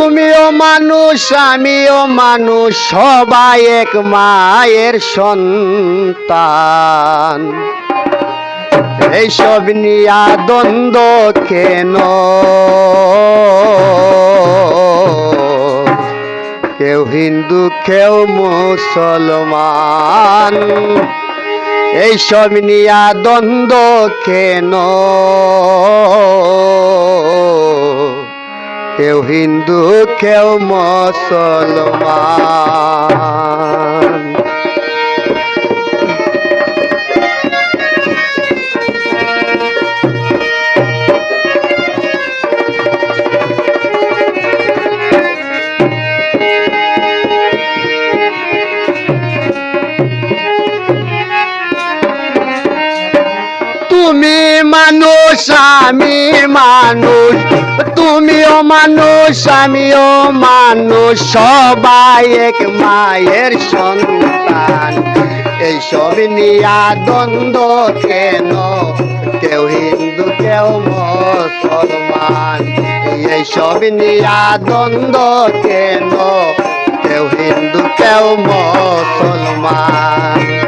তুমিও মানুষ, আমিও মানুষ, সবাই এক মায়ের সন্তান। এইসব নিয়া দ্বন্দ্ব কেন? কেউ হিন্দু, কেউ মুসলমান। এইসব নিয়া দ্বন্দ্ব কেন? কেউ হিন্দু কেউ মুসলমান। তুমি মানুষ, আমি মানুষ। তুমিও মানুষ, আমিও মানুষ। সবাই এক মায়ের সন্তান। এইসব নিয়া দ্বন্দ্ব কেন? কেউ হিন্দু, কেউ মুসলমান। এইসব নিয়া দ্বন্দ্ব কেন? কেউ হিন্দু, কেউ মুসলমান।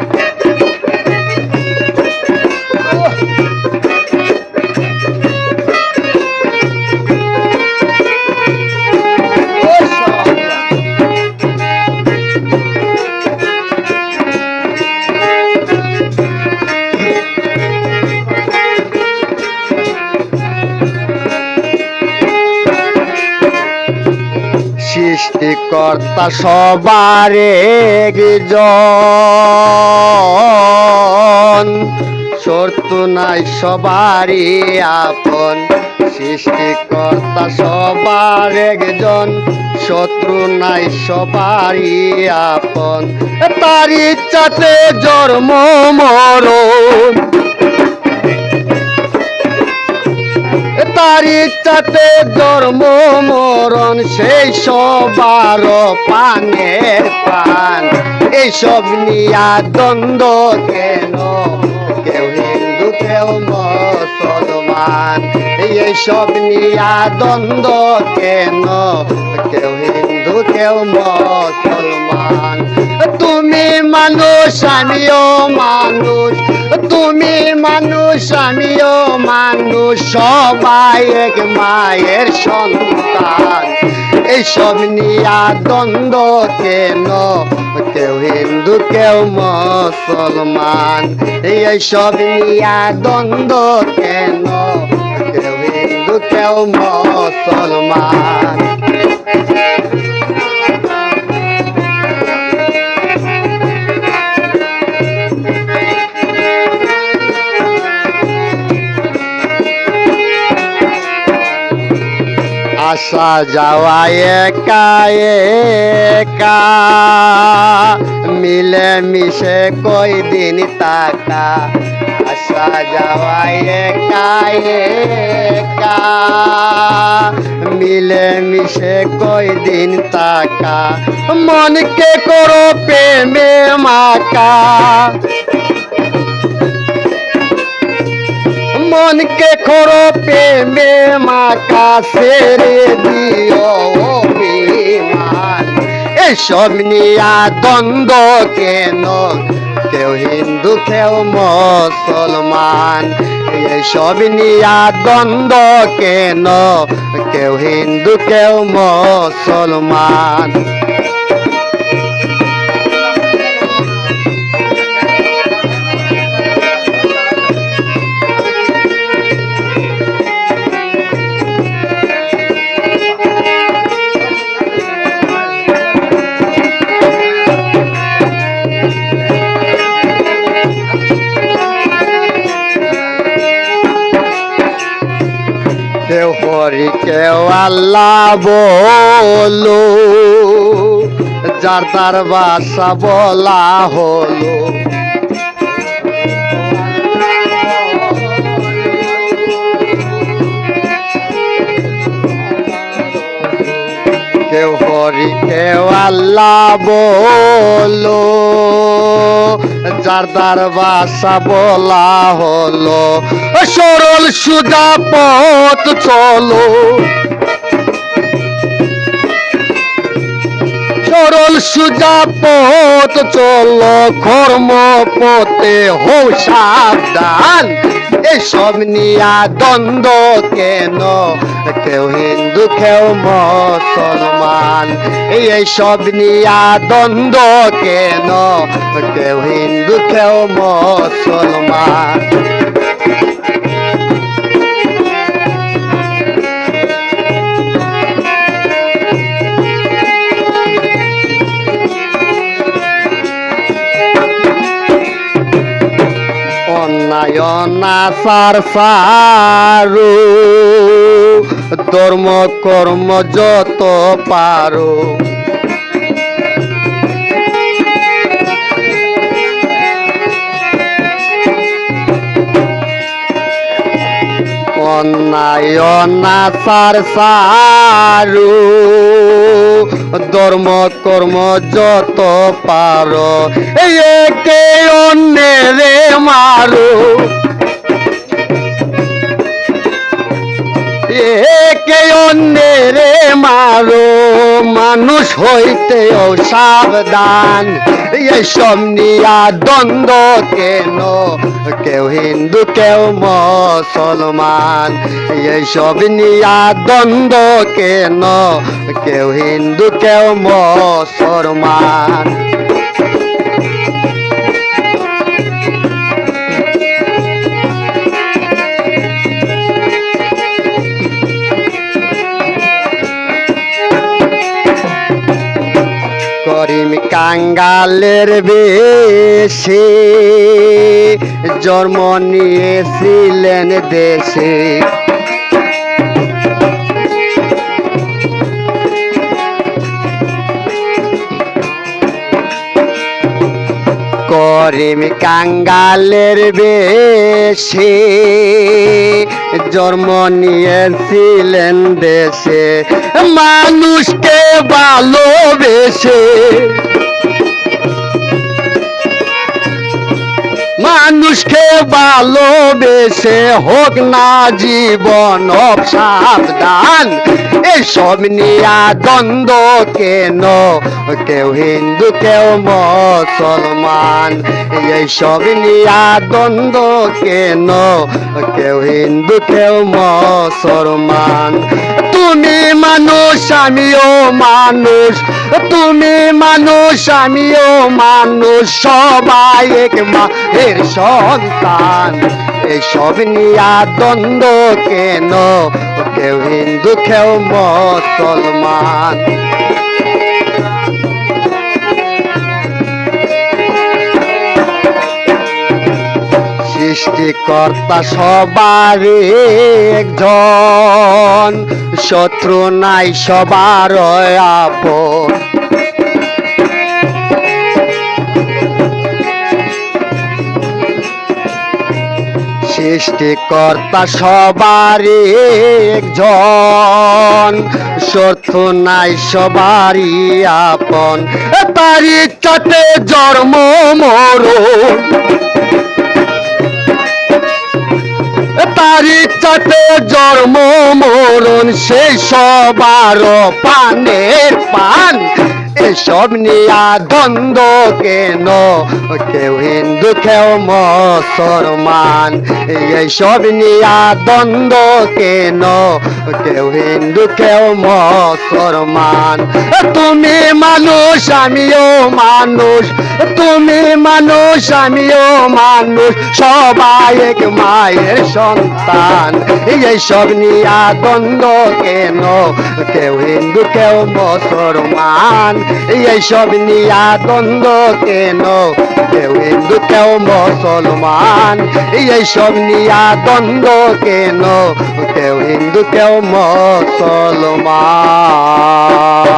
সৃষ্টিকর্তা সবার একজন। শর্ত নাই সবারই আপন। সৃষ্টিকর্তা সবার একজন। শত্রু নাই সবারই আপন। তার ইচ্ছাতে জন্ম মরণ। তার ইচ্ছাতে জন্ম, মরণ, সেই সবার পানের পান এইসব নিয়া দ্বন্দ্ব কেন? কেউ হিন্দু, কেউ মুসলমান। এইসব নিয়া দ্বন্দ্ব কেন? কেউ হিন্দু, কেউ মুসলমান। তুমি মানুষ, আমিও মানুষ। তুমি মানুষ, আমিও মানুষ। সবাই এক মায়ের সন্তান। এইসব নিয়া দ্বন্দ্ব কেন? কেউ হিন্দু, কেউ মুসলমান। এইসব নিয়া দ্বন্দ্ব কেন? কেউ হিন্দু, কেউ মুসলমান। আসা যাওয়া একা একা। মিলে মিশে কই দিন তাকা আসা যাওয়া একা একা। মিলে মিশে কই দিন তাকা মনকে করো প্রেমে মাকা মনকে খোরো প্রেমে মাকা সেরে দিও অভিমান। এসব নিয়া দ্বন্দ্ব কেন? কেউ হিন্দু, কেউ মুসলমান। এসব নিয়া দ্বন্দ্ব কেন? কেউ হিন্দু, কেউ মুসলমান। কেউ হরি কেউ আল্লাহ বলো। যার তার বাসা বলা হলো। কেউ করিতে আল্লাহ বলো জারদার বাসা বলা হলো, সরল সুদা পথ চলো। সরল সুজা পথ চলো কর্ম পথে হোসা দান। এসব নিয়া দ্বন্দ্ব কেন? কেউ হিন্দু, কেউ মুসলমান। এই সব নিয়া দ্বন্দ্ব কেন? কেউ হিন্দু, কেউ মুসলমান। অনাচার সারু ধর্ম কর্ম যত পারো। অন্যায় অনাচার সারু, ধর্ম কর্ম যত পারো, একে অন্যেরে মারো। একে অন্যেরে মারো, মানুষ হইতে সাবধান এসব নিয়া দ্বন্দ্ব কেন? কেউ হিন্দু, কেউ মুসলমান। এইসব নিয়া দ্বন্দ্ব কেন? কেউ হিন্দু, কেউ মুসলমান। কাঙ্গালের বেশে জন্ম নিয়েছিলেন দেশে। করিম কাঙ্গালের বেশে জন্ম নিয়েছিলেন দেশে। মানুষকে ভালোবেসে মানুষকে ভালোবেসে হোক না জীবন সাবধান এসব নিয়া দ্বন্দ্ব কেন? কেউ হিন্দু, কেউ মুসলমান। এইসব নিয়া দ্বন্দ্ব কেন? কেউ হিন্দু, কেউ মুসলমান। তুমি মানুষ আমিও মানুষ। তুমি মানুষ, আমিও মানুষ। সবাই এক মায়ের সন্তান। এসব নিয়া দ্বন্দ্ব কেন? কেউ হিন্দু, কেউ মুসলমান। সৃষ্টিকর্তা সবার একজন। শত্রু নাই সবার আপন। সৃষ্টিকর্তা সবার একজন। শত্রু নাই সবারই আপন। তার ইচ্ছাতে জন্ম মরণ। তার ইচ্ছাতে জন্ম মরণ সেই সবার পানের পান। এসব নিয়া দ্বন্দ্ব কেন? কেউ হিন্দু, কেউ মুসলমান। এইসব নিয়া দ্বন্দ্ব কেন? কেউ হিন্দু, কেউ মুসলমান। তুমি মানুষ, আমিও মানুষ। তুমি মানুষ, আমিও মানুষ। সবাই এক মায়ের সন্তান। এইসব নিয়া দ্বন্দ্ব কেন? কেউ হিন্দু, কেউ মুসলমান। এইসব নিয়া দ্বন্দ্ব কেন? কেউ হিন্দু, কেউ মুসলমান। এইসব নিয়া দ্বন্দ্ব কেন? কেউ হিন্দু, কেউ মুসলমান।